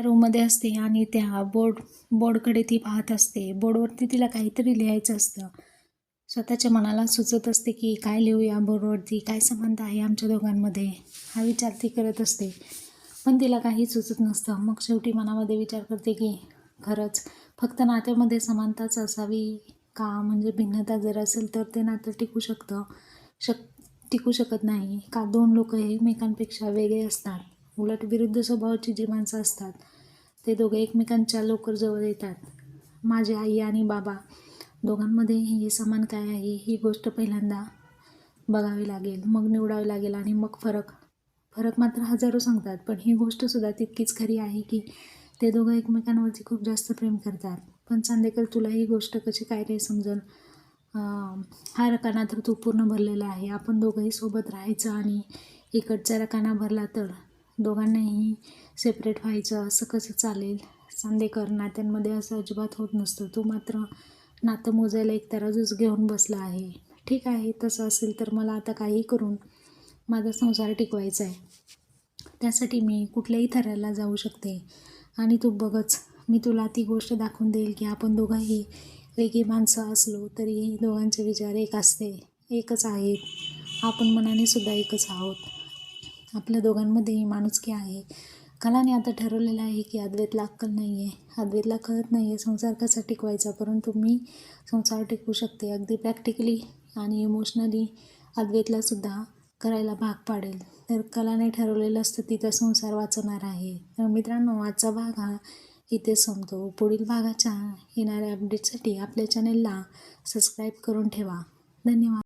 रूममध्ये असते आणि त्या बोर्ड बोर्डकडे ती पाहत असते. बोर्डवरती तिला काहीतरी लिहायचं असतं. स्वतःच्या मनाला सुचत असते की काय लिहू या बोर्डवरती काय संबंध आहे आमच्या दोघांमध्ये? हा विचार ती करत असते. पण तिला काही सुचत नसतं. मग शेवटी मनामध्ये विचार करते की खरंच फक्त नात्यामध्ये समानताच असावी का? म्हणजे भिन्नता जर असेल तर ते नातं टिकू शकतं शक टिकू शकत नाही. का दोन लोक एकमेकांपेक्षा वेगळे असतात? उलट विरुद्ध स्वभावाची जी माणसं असतात ते दोघे एकमेकांच्या लवकर जवळ येतात. माझी आई आणि बाबा दोघांमध्ये हे समान काय आहे ही गोष्ट पहिल्यांदा बघावी लागेल मग निवडावी लागेल आणि मग फरक. फरक मात्र हजारो सांगतात पण ही गोष्टसुद्धा तितकीच खरी आहे की ते दोघं एकमेकांवरती खूप जास्त प्रेम करतात. पण चांदेकर तुला ही गोष्ट कशी काय रे समजल? हा रकाना तर तू पूर्ण भरलेला आहे आपण दोघंही सोबत राहायचं आणि इकडचा रकाना भरला तर? दोघांनाही सेपरेट व्हायचं असं कसं चालेल? चांदेकर नात्यांमध्ये असं अजिबात होत नसतं. तू मात्र नातं मोजायला एक तराजूच घेऊन बसला आहे. ठीक आहे तसं असेल तर मला आता काही करून माझा संसार टिकवायचा आहे. त्यासाठी मी कुठल्याही थराला जाऊ शकते. आणि तू बघच मी तुला ती गोष्ट दाखवून देईल की आपण दोघंही वेगळी माणसं असलो तरीही दोघांचे विचार एक असते एकच आहेत. आपण मनाने सुद्धा एकच आहोत. आपल्या दोघांमध्येही माणुसकी आहे. कलाने आता ठरवलेलं आहे की अद्वैतला अक्कल नाही आहे अद्वैतला कळत नाही आहे संसार कसा टिकवायचा? परंतु मी संसार टिकवू शकते. अगदी प्रॅक्टिकली आणि इमोशनली अद्वैतलासुद्धा करायला भाग पाडेल. तर कलाने ठरवलेलं असतं तिथं संसार वाचवणार आहे. तर मित्रांनो आजचा भाग हा इथे संपतो. पुढील भागाच्या येणाऱ्या अपडेटसाठी आपल्या चॅनेलला सबस्क्राईब करून ठेवा. धन्यवाद.